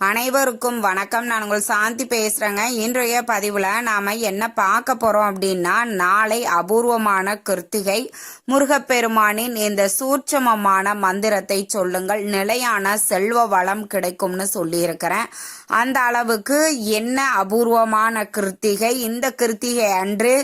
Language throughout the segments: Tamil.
அனைவருக்கும் வணக்கம். நான் உங்கள் சாந்தி பேசுறேங்க. இன்றைய பதிவுல நாம என்ன பார்க்க போறோம் அப்படின்னா நாளை அபூர்வமான கிருத்திகை முருகப்பெருமானின் இந்த சூட்சமமான மந்திரத்தை சொல்லுங்கள். நிலையான செல்வ வளம் கிடைக்கும்னு சொல்லியிருக்கிறேன். அந்த அளவுக்கு என்ன அபூர்வமான கிருத்திகை? இந்த கிருத்திகை அன்று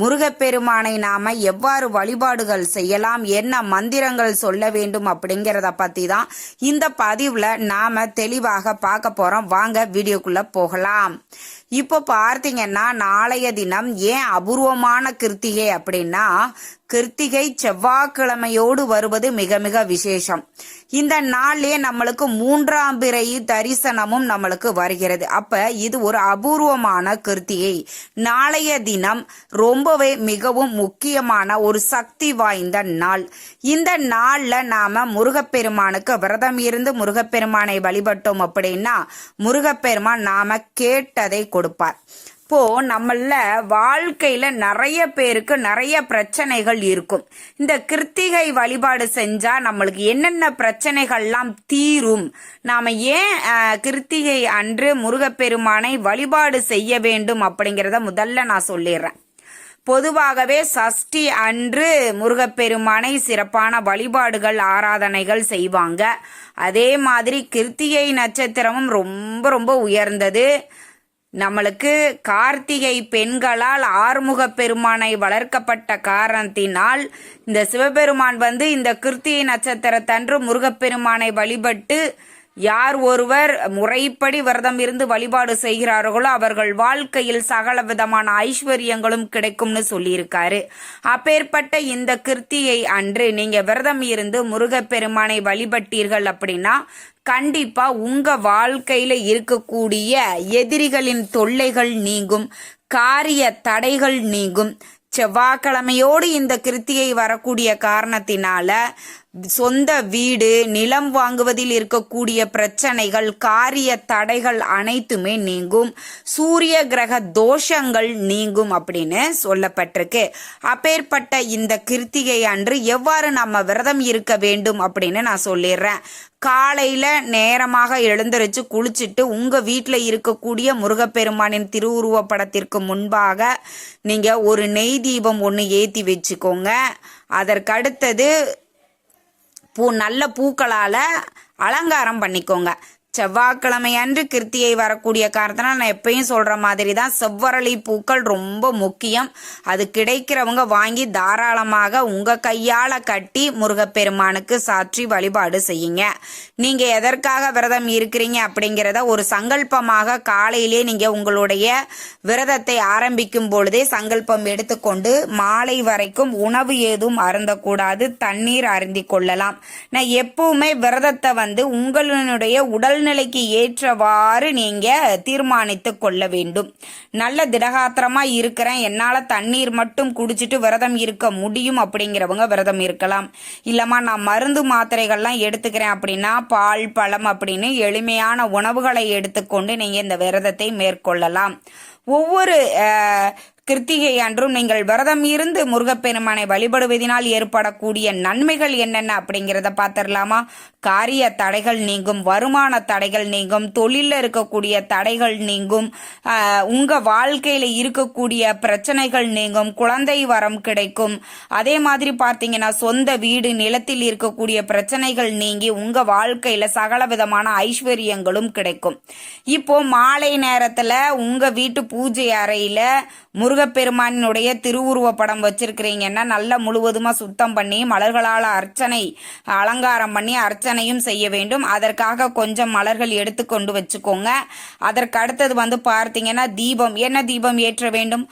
முருகப்பெருமானை நாம எவ்வாறு வழிபாடுகள் செய்யலாம்? என்ன மந்திரங்கள் சொல்ல வேண்டும் அப்படிங்கிறத பத்தி தான் இந்த பதிவுல நாம தெளிவாக பார்க்க போறோம். வாங்க வீடியோக்குள்ள போகலாம். இப்போ பார்த்தீங்கன்னா நாளைய தினம் ஏன் அபூர்வமான கிருத்திகை அப்படின்னா கிருத்திகை செவ்வாய்க்கிழமையோடு வருவது மிக மிக விசேஷம். இந்த நாள்லயே நம்மளுக்கு மூன்றாம் பிறை தரிசனமும் நம்மளுக்கு வருகிறது. அப்ப இது ஒரு அபூர்வமான கிருத்திகை நாளைய தினம் ரொம்பவே மிகவும் முக்கியமான ஒரு சக்தி வாய்ந்த நாள். இந்த நாள்ல நாம முருகப்பெருமானுக்கு விரதம் இருந்து முருகப்பெருமானை வழிபட்டோம் அப்படின்னா முருகப்பெருமான் நாம கேட்டதை கொடுப்பார். இப்போ நம்மள வாழ்க்கையில நிறைய பேருக்கு நிறைய பிரச்சனைகள் இருக்கும். இந்த கிருத்திகை வழிபாடு செஞ்சா நம்மளுக்கு என்னென்ன பிரச்சனைகள்லாம் தீரும்? நாம ஏன் கிருத்திகை அன்று முருகப்பெருமானை வழிபாடு செய்ய வேண்டும் அப்படிங்கிறத முதல்ல நான் சொல்லிடுறேன். பொதுவாகவே சஷ்டி அன்று முருகப்பெருமானை சிறப்பான வழிபாடுகள் ஆராதனைகள் செய்வாங்க. அதே மாதிரி கிருத்திகை நட்சத்திரமும் ரொம்ப ரொம்ப உயர்ந்தது. நம்மளுக்கு கார்த்திகை பெண்களால் ஆறுமுக பெருமானை வளர்க்கப்பட்ட காரணத்தினால் இந்த சிவபெருமான் வந்து இந்த கிருத்திகை நட்சத்திரத்தன்று முருகப்பெருமானை வழிபட்டு யார் ஒருவர் முறைப்படி விரதம் இருந்து வழிபாடு செய்கிறார்களோ அவர்கள் வாழ்க்கையில் சகல விதமான ஐஸ்வர்யங்களும் கிடைக்கும்னு சொல்லியிருக்காரு. அப்பேற்பட்ட இந்த கிருத்தியை அன்று நீங்க விரதம் இருந்து முருகப்பெருமானை வழிபட்டீர்கள் அப்படின்னா கண்டிப்பா உங்க வாழ்க்கையில இருக்கக்கூடிய எதிரிகளின் தொல்லைகள் நீங்கும் காரிய தடைகள் நீங்கும். செவ்வாய்க்கிழமையோடு இந்த கிருத்திகை வரக்கூடிய காரணத்தினால சொந்த வீடு நிலம் வாங்குவதில் இருக்கக்கூடிய பிரச்சனைகள் காரிய தடைகள் அனைத்துமே நீங்கும். சூரிய கிரக தோஷங்கள் நீங்கும் அப்படின்னு சொல்லப்பட்டிருக்கு. அப்பேற்பட்ட இந்த கிருத்திகை அன்று எவ்வாறு நம்ம விரதம் இருக்க வேண்டும் அப்படின்னு நான் சொல்லிடுறேன். காலையில நேரமாக எழுந்திருச்சு குளிச்சுட்டு உங்க வீட்டில் இருக்கக்கூடிய முருகப்பெருமானின் திருவுருவ படத்திற்கு முன்பாக நீங்க ஒரு நெய் தீபம் ஒன்று ஏத்தி வச்சுக்கோங்க. அதற்கடுத்தது பூ நல்ல பூக்களால அலங்காரம் பண்ணிக்கோங்க. செவ்வாய்க்கிழமை அன்று கிருத்தியை வரக்கூடிய காரணத்தினால் நான் எப்பயும் சொல்ற மாதிரி தான் செவ்வரளி பூக்கள் ரொம்ப முக்கியம். அது கிடைக்கிறவங்க வாங்கி தாராளமாக உங்க கையால கட்டி முருகப்பெருமானுக்கு சாற்றி வழிபாடு செய்யுங்க. நீங்க எதற்காக விரதம் இருக்கிறீங்க அப்படிங்கிறத ஒரு சங்கல்பமாக காலையிலே நீங்க உங்களுடைய விரதத்தை ஆரம்பிக்கும் பொழுதே சங்கல்பம் எடுத்துக்கொண்டு மாலை வரைக்கும் உணவு ஏதும் அருந்தக்கூடாது தண்ணீர் அருந்தி கொள்ளலாம். நான் எப்பவுமே விரதத்தை வந்து உங்களுடைய உடல் உடல்நிலைக்கு ஏற்றவாறு நீங்க தீர்மானித்து கொள்ள வேண்டும். நல்ல திடகாத்திரமா இருக்கிறேன். என்னால தண்ணீர் மட்டும் குடிச்சிட்டு விரதம் இருக்க முடியும் அப்படிங்கிறவங்க விரதம் இருக்கலாம். இல்லம்மா நான் மருந்து மாத்திரைகள்லாம் எடுத்துக்கிறேன் அப்படின்னா பால் பழம் அப்படின்னு எளிமையான உணவுகளை எடுத்துக்கொண்டு நீங்க இந்த விரதத்தை மேற்கொள்ளலாம். ஒவ்வொரு கிருத்திகை அன்றும் நீங்கள் விரதம் இருந்து முருகப்பெருமானை வழிபடுவதனால் ஏற்படக்கூடிய நன்மைகள் என்னென்ன அப்படிங்கிறத பார்த்துடலாமா? காரிய தடைகள் நீங்கும் வருமான தடைகள் நீங்கும் தொழிலில் இருக்கக்கூடிய தடைகள் நீங்கும் உங்கள் வாழ்க்கையில் இருக்கக்கூடிய பிரச்சனைகள் நீங்கும் குழந்தை வரம் கிடைக்கும். அதே மாதிரி பார்த்தீங்கன்னா சொந்த வீடு நிலத்தில் இருக்கக்கூடிய பிரச்சனைகள் நீங்கி உங்கள் வாழ்க்கையில் சகல விதமான ஐஸ்வர்யங்களும் கிடைக்கும். இப்போ மாலை நேரத்தில் உங்கள் வீட்டு பூஜை அறையில முருகப்பெருமானினுடைய திருவுருவ படம் வச்சிருக்கிறீங்கன்னா நல்லா முழுவதுமா சுத்தம் பண்ணி மலர்களால் அர்ச்சனை அலங்காரம் பண்ணி அர்ச்சனையும் செய்ய வேண்டும். அதற்காக கொஞ்சம் மலர்கள் எடுத்துக்கொண்டு வச்சுக்கோங்க. அதற்கு அடுத்தது வந்து பார்த்தீங்கன்னா தீபம். என்ன தீபம் ஏற்ற வேண்டும்?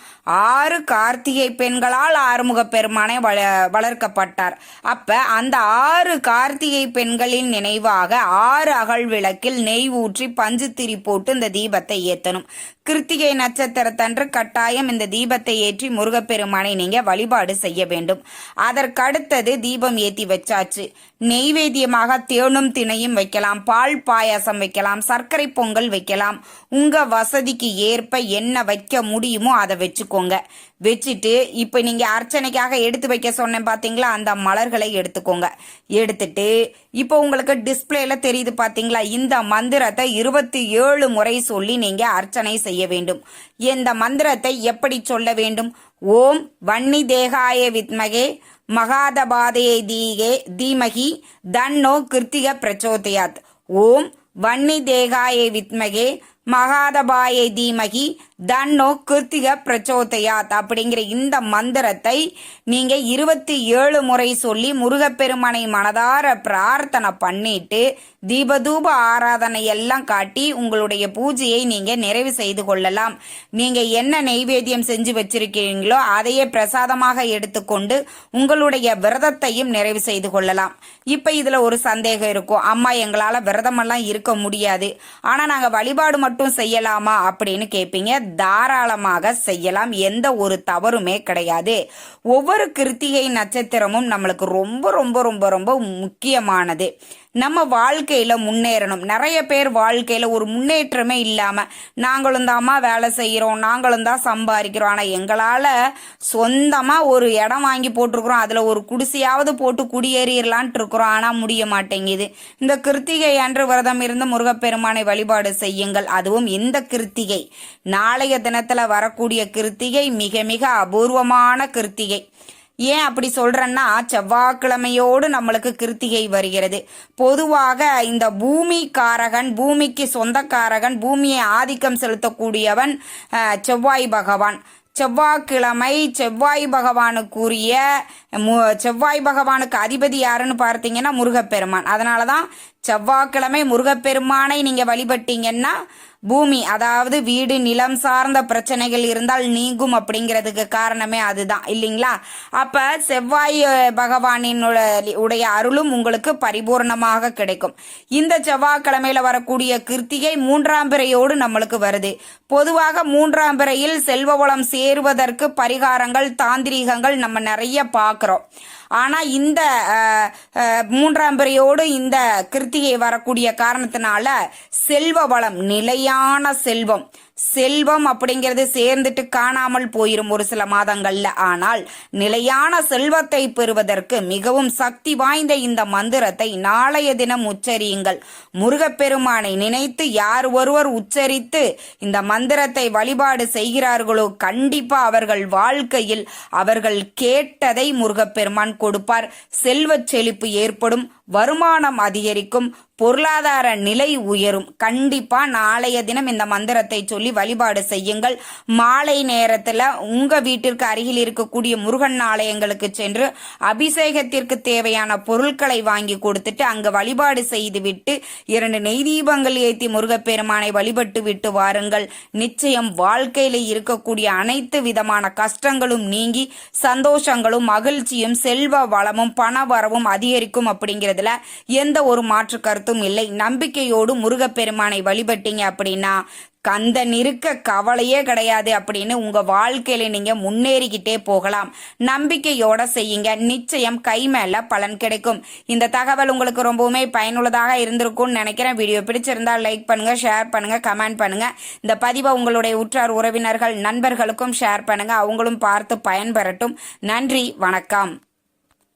ஆறு கார்த்திகை பெண்களால் ஆறுமுக பெருமானை வள வளர்க்கப்பட்டார். அப்ப அந்த ஆறு கார்த்திகை பெண்களின் நினைவாக ஆறு அகல் விளக்கில் நெய் ஊற்றி பஞ்சு திரி போட்டு இந்த தீபத்தை ஏத்தணும். கிருத்திகை நட்சத்திரத்தன்று கட்டாயம் இந்த தீபத்தை ஏற்றி முருகப்பெருமானை நீங்க வழிபாடு செய்ய வேண்டும். அதற்கடுத்தது தீபம் ஏத்தி வச்சாச்சு. நெய்வேத்தியமாக தேனும் திணையும் வைக்கலாம் பால் பாயாசம் வைக்கலாம் சர்க்கரை பொங்கல் வைக்கலாம். உங்க வசதிக்கு ஏற்ப என்ன வைக்க முடியுமோ அதை வச்சுக்கோங்க. வச்சுட்டு இப்போ நீங்கள் அர்ச்சனைக்காக எடுத்து வைக்க சொன்னேன் பார்த்தீங்களா அந்த மலர்களை எடுத்துக்கோங்க. எடுத்துட்டு இப்போ உங்களுக்கு டிஸ்பிளேல தெரியுது பார்த்தீங்களா இந்த மந்திரத்தை இருபத்தி ஏழு முறை சொல்லி நீங்கள் அர்ச்சனை செய்ய வேண்டும். இந்த மந்திரத்தை எப்படி சொல்ல வேண்டும்? ஓம் வன்னி தேகாய வித்மகே மகாதபாதையை தீகே தீமகி தன்னோ கிருத்திக பிரச்சோதயாத். ஓம் வன்னி தேகாய வித்மகே மகாதபாயை தீமகி தன்னோ கிருத்திக பிரச்சோதயாத் அப்படிங்கிற இந்த மந்திரத்தை நீங்க இருபத்தி ஏழு முறை சொல்லி முருகப்பெருமனை மனதார பிரார்த்தனை பண்ணிட்டு தீபதூப ஆராதனை எல்லாம் காட்டி உங்களுடைய பூஜையை நீங்க நிறைவு செய்து கொள்ளலாம். நீங்க என்ன நெய்வேத்தியம் செஞ்சு வச்சிருக்கீங்களோ அதையே பிரசாதமாக எடுத்துக்கொண்டு உங்களுடைய விரதத்தையும் நிறைவு செய்து கொள்ளலாம். இப்ப இதுல ஒரு சந்தேகம் இருக்கும். அம்மா எங்களால விரதமெல்லாம் இருக்க முடியாது. ஆனா நாங்க வழிபாடு மட்டும் மட்டும் செய்யலாமா அப்படின்னு கேட்பீங்க தாராளமாக செய்யலாம். எந்த ஒரு தவறுமே கிடையாது. ஒவ்வொரு கிருத்திகை நட்சத்திரமும் நம்மளுக்கு ரொம்ப ரொம்ப ரொம்ப ரொம்ப முக்கியமானது. நம்ம வாழ்க்கையில் முன்னேறணும். நிறைய பேர் வாழ்க்கையில் ஒரு முன்னேற்றமே இல்லாமல் நாங்களும் தாம்மா வேலை செய்கிறோம் நாங்களும் தான் சம்பாதிக்கிறோம். ஆனால் எங்களால் சொந்தமாக ஒரு இடம் வாங்கி போட்டிருக்கிறோம். அதில் ஒரு குடிசையாவது போட்டு குடியேறிடலான்ட்டு இருக்கிறோம். ஆனால் முடிய மாட்டேங்குது. இந்த கிருத்திகை அன்று விரதம் இருந்து முருகப்பெருமானை வழிபாடு செய்யுங்கள். அதுவும் இந்த கிருத்திகை. நாளைய தினத்தில் வரக்கூடிய கிருத்திகை மிக மிக அபூர்வமான கிருத்திகை. ஏன் அப்படி சொல்றேன்னா செவ்வாய்க்கிழமையோடு நம்மளுக்கு கிருத்திகை வருகிறது. பொதுவாக இந்த பூமி காரகன் பூமிக்கு சொந்தக்காரகன் பூமியை ஆதிக்கம் செலுத்தக்கூடியவன் செவ்வாய் பகவான். செவ்வாய்க்கிழமை செவ்வாய் பகவானுக்குரிய செவ்வாய் பகவானுக்கு அதிபதி யாருன்னு பார்த்தீங்கன்னா முருகப்பெருமான். அதனால தான் செவ்வாய்க்கிழமை முருகப்பெருமானை நீங்கள் வழிபட்டீங்கன்னா பூமி அதாவது வீடு நிலம் சார்ந்த பிரச்சனைகள் இருந்தால் நீங்கும் அப்படிங்கிறதுக்கு காரணமே அதுதான். இல்லைங்களா? அப்ப செவ்வாய் அஹ், பகவானின் உடைய அருளும் உங்களுக்கு பரிபூர்ணமாக கிடைக்கும். இந்த செவ்வாய்க்கிழமையில வரக்கூடிய கிருத்திகை மூன்றாம் பிறையோடு நம்மளுக்கு வருது. பொதுவாக மூன்றாம் பிறையில் செல்வ வளம் சேருவதற்கு பரிகாரங்கள் தாந்திரீகங்கள் நம்ம நிறைய macro. ஆனால் இந்த மூன்றாம் பிறையோடு இந்த கிருத்திகை வரக்கூடிய காரணத்தினால செல்வ வளம் நிலையான செல்வம். செல்வம் அப்படிங்கிறது சேர்ந்துட்டு காணாமல் போயிரும் ஒரு சில மாதங்கள்ல. ஆனால் நிலையான செல்வத்தை பெறுவதற்கு மிகவும் சக்தி வாய்ந்த இந்த மந்திரத்தை நாளைய தினம் உச்சரியுங்கள். முருகப்பெருமானை நினைத்து யார் ஒருவர் உச்சரித்து இந்த மந்திரத்தை வழிபாடு செய்கிறார்களோ கண்டிப்பா அவர்கள் வாழ்க்கையில் அவர்கள் கேட்டதை முருகப்பெருமான் கொடுப்பார். செல்வச் செழிப்பு ஏற்படும். வருமானம் அதிகரிக்கும் பொருளாதார நிலை உயரும். கண்டிப்பா நாளைய தினம் இந்த மந்திரத்தை சொல்லி வழிபாடு செய்யுங்கள். மாலை நேரத்துல உங்க வீட்டிற்கு அருகில் இருக்கக்கூடிய முருகன் ஆலயங்களுக்கு சென்று அபிஷேகத்திற்கு தேவையான பொருட்களை வாங்கி கொடுத்துட்டு அங்கு வழிபாடு செய்துவிட்டு இரண்டு நெய் தீபங்கள் ஏத்தி முருகப்பெருமானை வழிபட்டு விட்டு வாருங்கள். நிச்சயம் வாழ்க்கையில இருக்கக்கூடிய அனைத்து விதமான கஷ்டங்களும் நீங்கி சந்தோஷங்களும் மகிழ்ச்சியும் செல்வ வளமும் பண வரவும் அதிகரிக்கும் அப்படிங்கிறது அப்படிங்கிறதுல எந்த ஒரு மாற்று கருத்தும் இல்லை. நம்பிக்கையோடு முருகப்பெருமானை வழிபட்டீங்க அப்படின்னா கந்த நிற்க கவலையே கிடையாது அப்படின்னு உங்க வாழ்க்கையில நீங்க முன்னேறிக்கிட்டே போகலாம். நம்பிக்கையோட செய்யுங்க. நிச்சயம் கை மேல பலன் கிடைக்கும். இந்த தகவல் உங்களுக்கு ரொம்பவுமே பயனுள்ளதாக இருந்திருக்கும்னு நினைக்கிறேன். வீடியோ பிடிச்சிருந்தா லைக் பண்ணுங்க ஷேர் பண்ணுங்க கமெண்ட் பண்ணுங்க. இந்த பதிவை உங்களுடைய உற்றார் உறவினர்கள் நண்பர்களுக்கும் ஷேர் பண்ணுங்க. அவங்களும் பார்த்து பயன்பெறட்டும். நன்றி வணக்கம்.